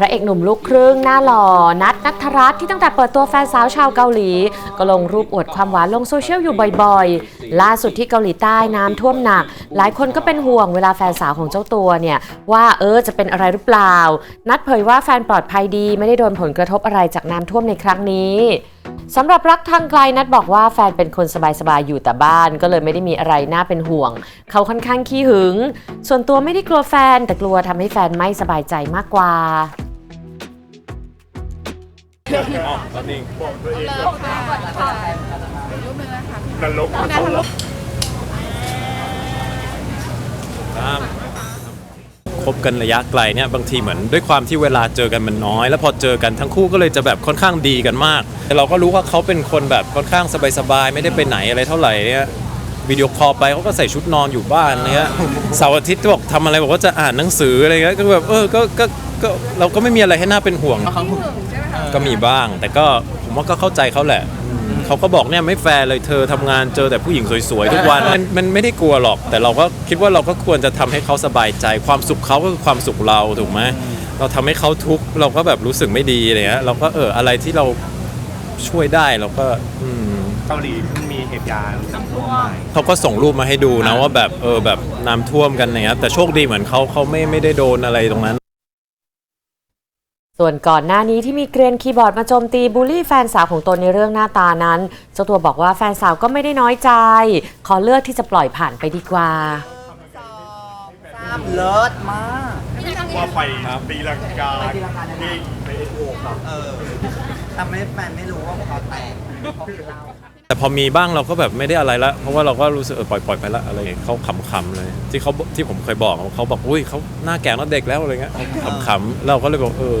พระเอกหนุ่มลูกครึ่งหน้าหล่อ นัทนัทรัตน์ที่ตั้งแต่เปิดตัวแฟนสาวชาวเกาหลี ก็ลงรูปอวดความหวานลงโซเชียลอยู่บ่อยๆ ล่าสุดที่เกาหลีใต้น้ำท่วมหนัก หลายคนก็เป็นห่วงเวลาแฟนสาวของเจ้าตัวเนี่ย ว่าเออจะเป็นอะไรหรือเปล่า นัทเผยว่าแฟนปลอดภัยดีไม่ได้โดนผลกระทบอะไรจากน้ำท่วมในครั้งนี้สำหรับรักทางไกลนัดบอกว่าแฟนเป็นคนสบายๆอยู่แต่บ้าน ก็เลยไม่ได้มีอะไรน่าเป็นห่วง เขาค่อนข้างขี้หึง ส่วนตัวไม่ได้กลัวแฟน แต่กลัวทำให้แฟนไม่สบายใจมากกว่า คบกันระยะไกลเนี่ยบางทีเหมือนด้วยความที่เวลาเจอกันมันน้อย แล้วพอเจอกันทั้งคู่ก็เลยจะแบบค่อนข้างดีกันมาก แต่เราก็รู้ว่าเขาเป็นคนแบบค่อนข้างสบายๆไม่ได้ไปไหนอะไรเท่าไหร่เนี่ยวิดีโอคอลไปเขาก็ใส่ชุดนอนอยู่บ้านเนี่ยเสาร์อาทิตย์ก็บอกทำอะไรบอกว่าจะอ่านหนังสืออะไรเงี้ยก็แบบเออก็ก็ก็เราก็ไม่มีอะไรให้น่าเป็นห่วง ก็มีบ้าง แต่ก็ผมว่าก็เข้าใจเขาแหละอืมเขาก็บอกเนี่ยไม่แฟร์เลยเธอทำงานเจอแต่ผู้หญิงสวยๆ ทุกวันมันมันไม่ได้กลัวหรอก แต่เราก็คิดว่าเราก็ควรจะทำให้เขาสบายใจ ความสุขเขาก็คือความสุขเราถูกไหมเราทำให้เขาทุกข์เราก็แบบรู้สึกไม่ดีอะไรเงี้ยเราก็เอออะไรที่เราช่วยได้เราก็อืม เกาหลีเพิ่งมีเหตุการณ์น้ำท่วมเขาก็ส่งรูปมาให้ดูนะว่าแบบเออแบบน้ำท่วมกันอย่างเงี้ยแต่โชคดีเหมือนเขาเขาไม่ไม่ได้โดนอะไรตรงนั้น ส่วนก่อนหน้านี้ที่มีเกรียนคีย์บอร์ดมาโจมตีบูลลี่แฟนสาวของตนในเรื่องหน้าตานั้นเจ้าตัวบอกว่าแฟนสาวก็ไม่ได้น้อยใจ ขอเลือกที่จะปล่อยผ่านไปดีกว่าเลิศมากว่าไปตีลังกาที่ไปโอ้ครับ เออทำให้แฟนไม่รู้ว่าคอแตกเขาคือเราแต่พอมีบ้างเราก็แบบไม่ได้อะไรละ เพราะว่าเราก็รู้สึกเออปล่อยปล่อยไปละอะไรอย่างเงี้ยเขาขำๆเลย ที่เขาที่ผมเคยบอกเขาบอกอุ้ยเขาหน้าแก่แล้วเด็กแล้วอะไรเงี้ยขำๆเราก็เลยบอกเออ